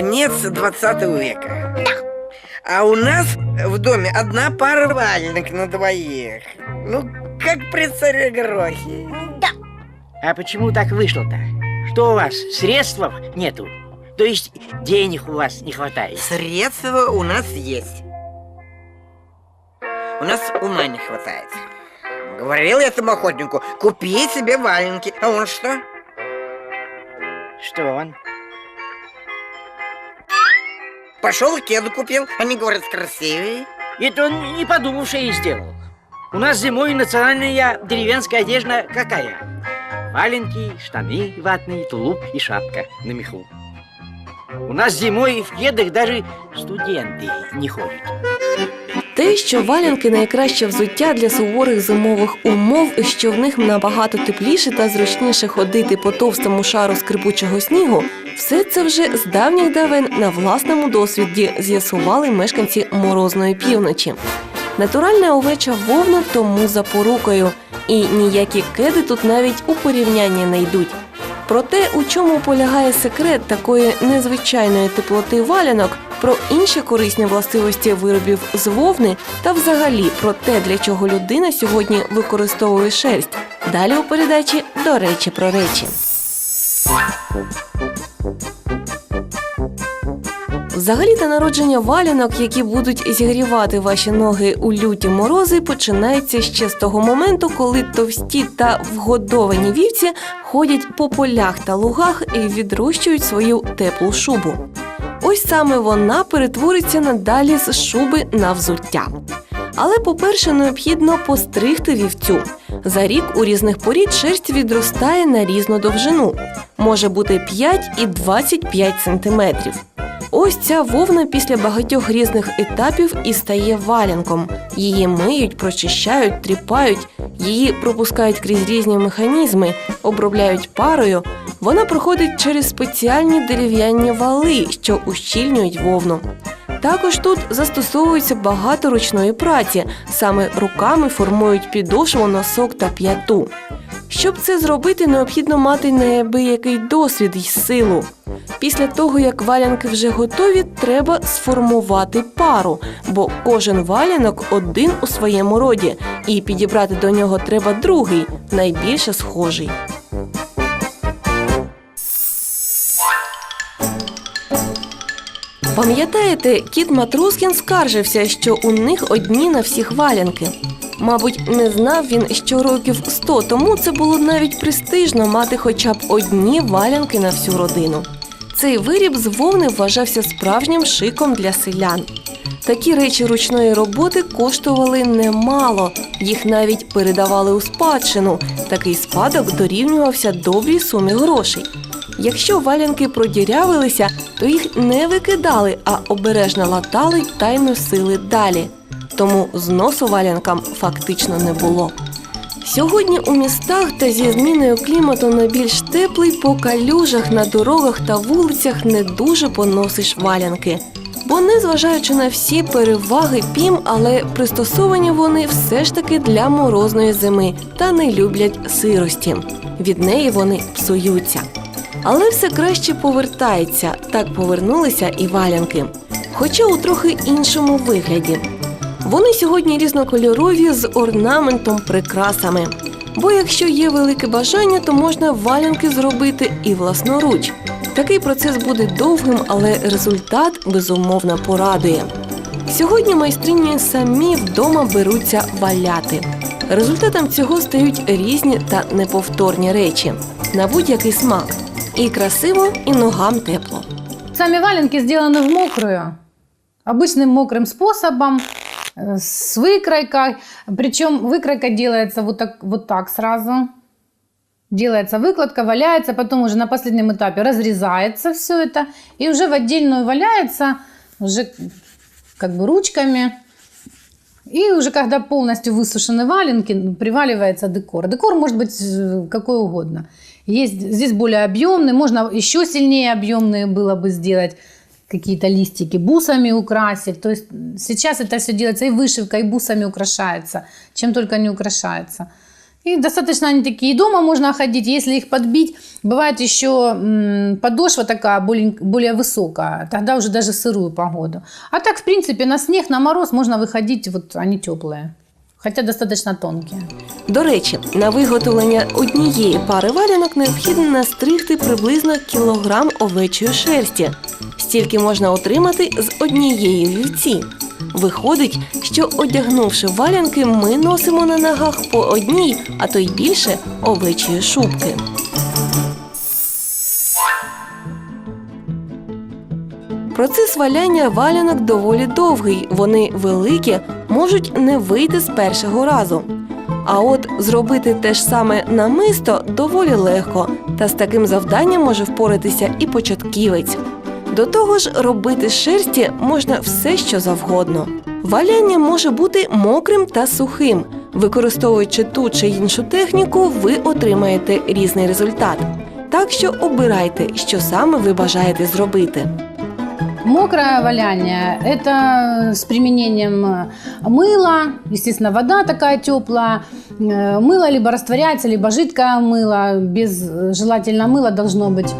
конец 20 века. А у нас в доме одна пара валенок на двоих. Ну, как при царе Горохе. А почему так вышло-то? Что у вас, средств нету? То есть денег у вас не хватает? Средства у нас есть. У нас ума не хватает. Говорил я этому охотнику, купи себе валенки. А он что? Что он? Пошел и кеду купил. Они говорят, красивее. Это он не подумавший и сделал. У нас зимой национальная деревенская одежда какая? Валенки, штаны ватные, тулуп и шапка на меху. У нас зимой в кедах даже студенти не ходять. Те, що валянки найкраще взуття для суворих зимових умов, і що в них набагато тепліше та зручніше ходити по товстому шару скрипучого снігу, все це вже з давніх давен на власному досвіді з'ясували мешканці морозної півночі. Натуральна овеча вовна тому запорукою, і ніякі кеди тут навіть у порівняння не йдуть. Про те, у чому полягає секрет такої незвичайної теплоти валянок, про інші корисні властивості виробів з вовни та взагалі про те, для чого людина сьогодні використовує шерсть. Далі у передачі до речі про речі. Взагалі та народження валянок, які будуть зігрівати ваші ноги у люті морози, починається ще з того моменту, коли товсті та вгодовані вівці ходять по полях та лугах і відрощують свою теплу шубу. Ось саме вона перетвориться надалі з шуби на взуття. Але, по-перше, необхідно постригти вівцю. За рік у різних порід шерсть відростає на різну довжину. Може бути 5 і 25 сантиметрів. Ось ця вовна після багатьох різних етапів і стає валянком. Її миють, прочищають, тріпають, її пропускають крізь різні механізми, обробляють парою. Вона проходить через спеціальні дерев'яні вали, що ущільнюють вовну. Також тут застосовується багато ручної праці. Саме руками формують підошву, носок та п'яту. Щоб це зробити, необхідно мати неабиякий досвід й силу. Після того, як валянки вже готові, треба сформувати пару, бо кожен валянок один у своєму роді, і підібрати до нього треба другий, найбільше схожий. Пам'ятаєте, кіт Матроскін скаржився, що у них одні на всіх валянки. Мабуть, не знав він, що років сто тому це було навіть престижно мати хоча б одні валянки на всю родину. Цей виріб з вовни вважався справжнім шиком для селян. Такі речі ручної роботи коштували немало, їх навіть передавали у спадщину. Такий спадок дорівнювався добрій сумі грошей. Якщо валянки продірявилися, то їх не викидали, а обережно латали та й носили далі. Тому зносу валянкам фактично не було. Сьогодні у містах та зі зміною клімату на більш теплий по калюжах на дорогах та вулицях не дуже поносиш валянки. Бо, незважаючи на всі переваги пім, але пристосовані вони все ж таки для морозної зими та не люблять сирості. Від неї вони псуються. Але все краще повертається. Так повернулися і валянки. Хоча у трохи іншому вигляді. Вони сьогодні різнокольорові з орнаментом, прикрасами. Бо якщо є велике бажання, то можна валянки зробити і власноруч. Такий процес буде довгим, але результат безумовно порадує. Сьогодні майстрині самі вдома беруться валяти. Результатом цього стають різні та неповторні речі на будь-який смак. І красиво, і ногам тепло. Сами валенки сделаны в мокрую, обычным мокрым способом, э, С выкройкой. Причем выкройка делается вот так, вот так сразу. Делается выкладка, валяется, потом уже на последнем этапе разрезается все это. И уже в отдельную валяется, уже как бы ручками. И уже когда полностью высушены валенки, приваливается декор. Декор может быть э, какой угодно. Есть здесь более объемный, можно еще сильнее объемные было бы сделать какие-то листики бусами украсить. То есть сейчас это все делается и вышивка, и бусами украшается, чем только не украшается. И достаточно они такие. И дома можно ходить, если их подбить. Бывает еще м, подошва такая более, более высокая. Тогда уже даже в сырую погоду. А так, в принципе, на снег, на мороз можно выходить, вот они теплые. Хотя достаточно тонкие. До речі, на виготовлення однієї пари валянок необхідно настригти приблизно кілограм овечої шерсті. Стільки можна отримати з однієї вівці. Виходить, що одягнувши валянки, ми носимо на ногах по одній, а то й більше овечої шубки. Процес валяння валянок доволі довгий. Вони великі, можуть не вийти з першого разу. А от зробити те ж саме намисто доволі легко, та з таким завданням може впоратися і початківець. До того ж, робити з шерсті можна все, що завгодно. Валяння може бути мокрим та сухим. Використовуючи ту чи іншу техніку, ви отримаєте різний результат. Так що обирайте, що саме ви бажаєте зробити. Мокрое валяние – это с применением э, мыла, естественно, вода такая теплая. Э, Мыло либо растворяется, либо жидкое мыло. Без, э, желательно мыло должно быть э,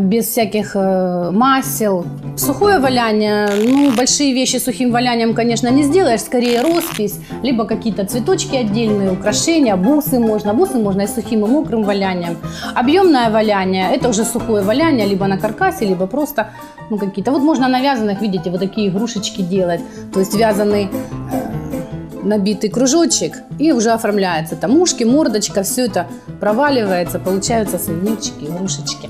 Без всяких э, масел. Сухое валяние, ну, большие вещи сухим валянием, конечно, не сделаешь, скорее роспись, либо какие-то цветочки отдельные, украшения, бусы можно. Бусы можно и сухим, и мокрым валянием. Объемное валяние – это уже сухое валяние, либо на каркасе, либо просто ну, какие-то. Вот можно на вязаных, видите, вот такие игрушечки делать. То есть вязаный э, набитый кружочек и уже оформляется. Там ушки, мордочка, все это проваливается, получаются сувенирчики, игрушечки.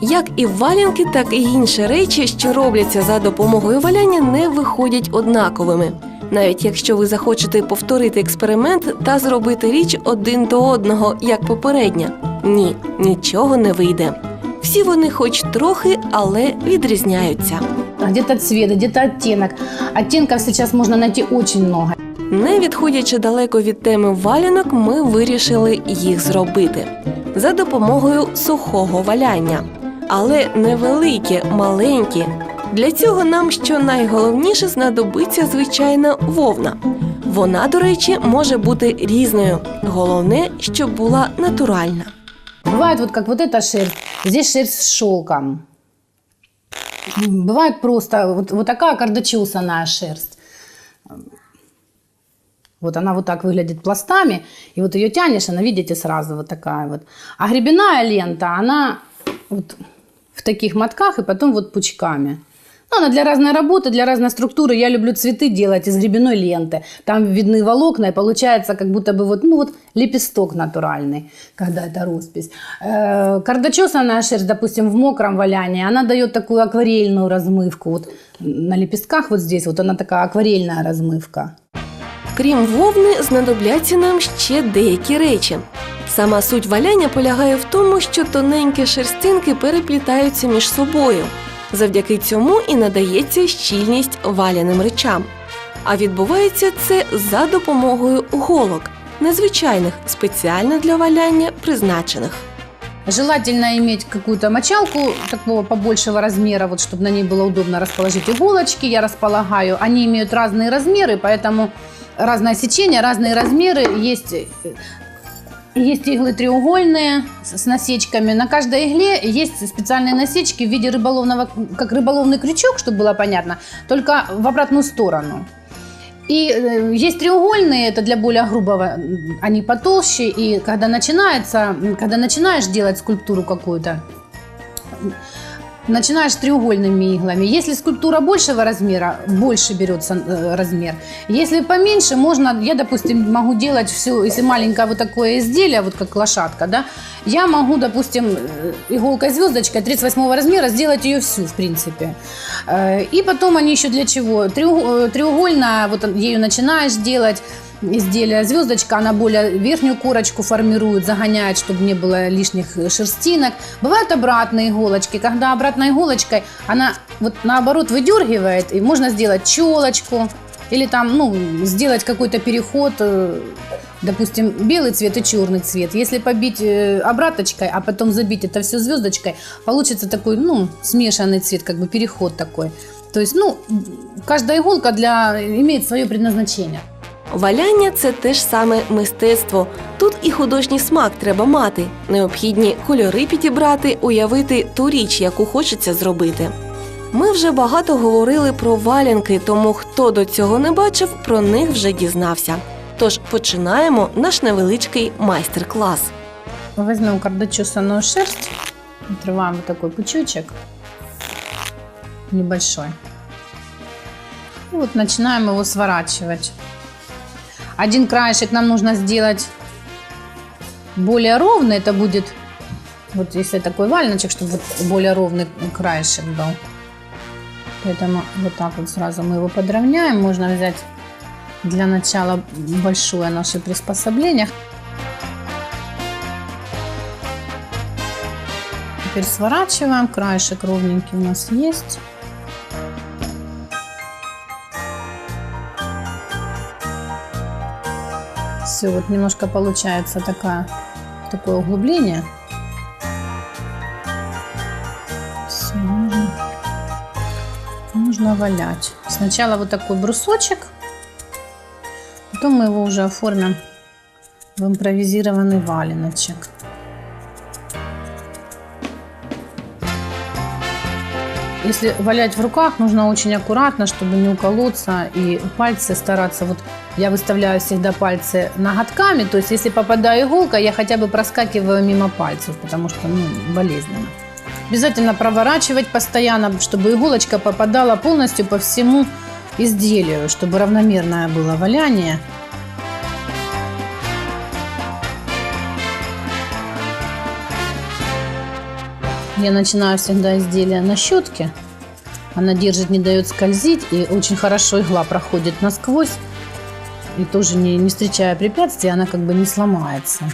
Як і валянки, так і інші речі, що робляться за допомогою валяння, не виходять однаковими. Навіть якщо ви захочете повторити експеримент та зробити річ один до одного, як попередня, ні, нічого не вийде. Всі вони, хоч трохи, але відрізняються. Где-то цвет, где-то оттенок. Оттенков сейчас можно найти очень много. Не відходячи далеко від теми валянок, ми вирішили їх зробити за допомогою сухого валяння Але невеликі, маленькі. Для цього нам що найголовніше знадобиться звичайна вовна. Вона, до речі, може бути різною. Головне, щоб була натуральна. Бывает вот как вот эта шерсть. Здесь шерсть с шелком. М, Бывает просто вот, вот такая кардачусаная шерсть. Вот она вот так выглядит пластами, и вот ее тянешь, она, видите, сразу вот такая вот. А гребенная лента, она вот в таких мотках и потом вот пучками. Ну, она для разной работы, для разной структуры. Я люблю цветы делать из гребяной ленты. Там видны волокна, и получается как будто бы вот, ну, вот лепесток натуральный, когда это роспись. Э, Кардачесанная шерсть, допустим, в мокром валянии, она дает такую акварельную размывку. Вот на лепестках вот здесь вот она такая акварельная размывка. Крім вовни, знадобляться нам ще деякі речі. Сама суть валяння полягає в тому, що тоненькі шерстинки переплітаються між собою. Завдяки цьому і надається щільність валяним речам. А відбувається це за допомогою голок, незвичайних, спеціально для валяння призначених. Желательно иметь какую-то мочалку такого побольшего размера, вот чтобы на ней было удобно расположить иголочки. Я располагаю. Они имеют разные размеры, поэтому разное сечение, разные размеры. Есть, э, есть иглы треугольные с насечками. На каждой игле есть специальные насечки в виде рыболовного, как рыболовный крючок, чтобы было понятно, только в обратную сторону. И э, есть треугольные, это для более грубого, они потолще. И когда начинается, когда начинаешь делать скульптуру какую-то, начинаешь треугольными иглами. Если скульптура большего размера, больше берется э, размер. Если поменьше, можно, я, допустим, могу делать все, если маленькое вот такое изделие, вот как лошадка, да, я могу, допустим, э, иголкой звездочкой 38 размера сделать ее всю, в принципе. Э, И потом они еще для чего? Треуг- Треугольная, вот ею начинаешь делать изделие. Звездочка, она более верхнюю корочку формирует, загоняет, чтобы не было лишних э, шерстинок. Бывают обратные иголочки, когда обратной иголочкой она вот наоборот выдергивает, и можно сделать челочку, или там, ну, сделать какой-то переход, э, допустим, белый цвет и черный цвет. Если побить э, обраточкой, а потом забить это все звездочкой, получится такой, ну, смешанный цвет, как бы переход такой. То есть, ну, каждая иголка для, имеет свое предназначение. Валяння це те ж саме мистецтво. Тут і художній смак треба мати. Необхідні кольори підібрати, уявити ту річ, яку хочеться зробити. Ми вже багато говорили про валянки, тому хто до цього не бачив, про них вже дізнався. Тож починаємо наш невеличкий майстер-клас. Возьмем кардочесанную шерсть, отрываем вот такой пучочек небольшой. И вот начинаем его сворачивать. Один краешек нам нужно сделать более ровный. Это будет, вот если такой вальночек, чтобы вот более ровный краешек был. Поэтому вот так вот сразу мы его подровняем. Можно взять для начала большое наше приспособление. Теперь сворачиваем. Краешек ровненький у нас есть. Все, вот немножко получается такая, такое углубление. Все, нужно, нужно валять. Сначала вот такой брусочек, потом мы его уже оформим в импровизированный валеночек. Если валять в руках, нужно очень аккуратно, чтобы не уколоться и пальцы стараться. Вот я выставляю всегда пальцы ноготками, то есть если попадаю иголка, я хотя бы проскакиваю мимо пальцев, потому что ну, болезненно. Обязательно проворачивать постоянно, чтобы иголочка попадала полностью по всему изделию, чтобы равномерное было валяние. Я начинаю всегда изделие на щетке. Она держит, не дает скользить, и очень хорошо игла проходит насквозь. И тоже не, не встречая препятствий, она как бы не сломается.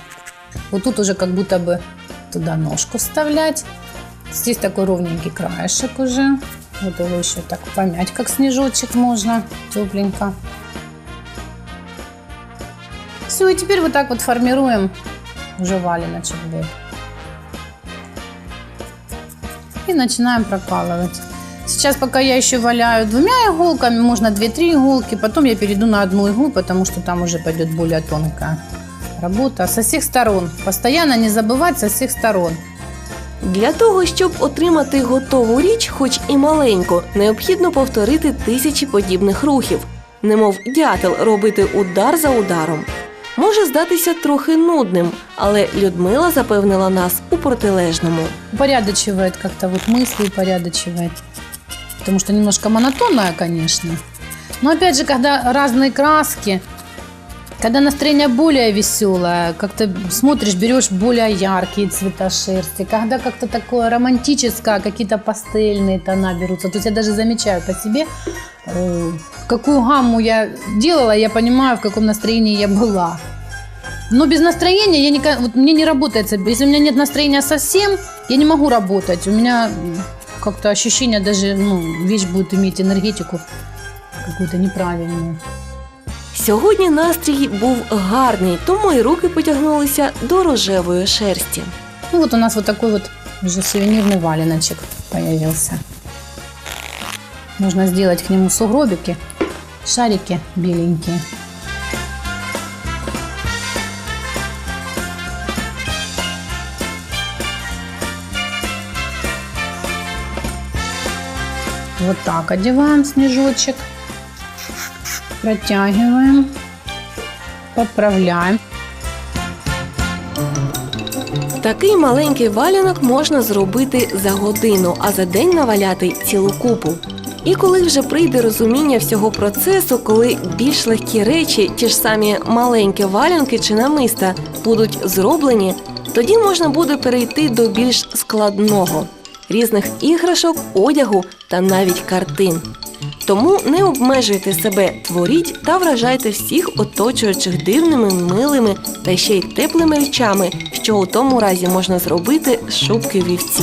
Вот тут уже как будто бы туда ножку вставлять. Здесь такой ровненький краешек уже. Вот его еще так помять, как снежочек можно, тепленько. Все, и теперь вот так вот формируем уже валеночек будет. И начинаем прокалывать. Сейчас, пока я еще валяю двумя иголками, можно 2-3 иголки, потом я перейду на одну иглу, потому что там уже пойдет более тонкая работа. Со всех сторон. Постоянно не забывать со всех сторон. Для того, щоб отримати готову річ, хоч і маленьку, необхідно повторити тисячі подібних рухів, немов дятел робити удар за ударом. Може здатися трохи нудним, але Людмила запевнила нас у протилежному. Упорядочивает как-то вот мысли, упорядочивает. Потому что немножко монотонная, конечно. Но опять же, когда разные краски, когда настроение более веселое, как-то смотришь, берешь более яркие цвета шерсти, когда как-то такое романтическое, какие-то пастельные тона берутся. То есть я даже замечаю по себе, э, какую гамму я делала, я понимаю, в каком настроении я была. Но без настроения я никак, вот мне не работает. Если у меня нет настроения совсем, я не могу работать. У меня как-то ощущение даже, ну, вещь будет иметь энергетику какую-то неправильную. Сьогодні настрій був гарний, тому і руки потягнулися до рожевої шерсті. Ну вот у нас вот такой вот уже сувенирный валеночек появился. Можно сделать к нему сугробики, шарики беленькие. Вот так одеваем снежочек. Протягиваем. Поправляем. Такий маленький валянок можна зробити за годину, а за день наваляти цілу купу. І коли вже прийде розуміння всього процесу, коли більш легкі речі, ті ж самі маленькі валянки чи намиста, будуть зроблені, тоді можна буде перейти до більш складного різних іграшок, одягу та навіть картин. Тому не обмежуйте себе, творіть та вражайте всіх оточуючих дивними, милими та ще й теплими речами, що у тому разі можна зробити з шубки вівці.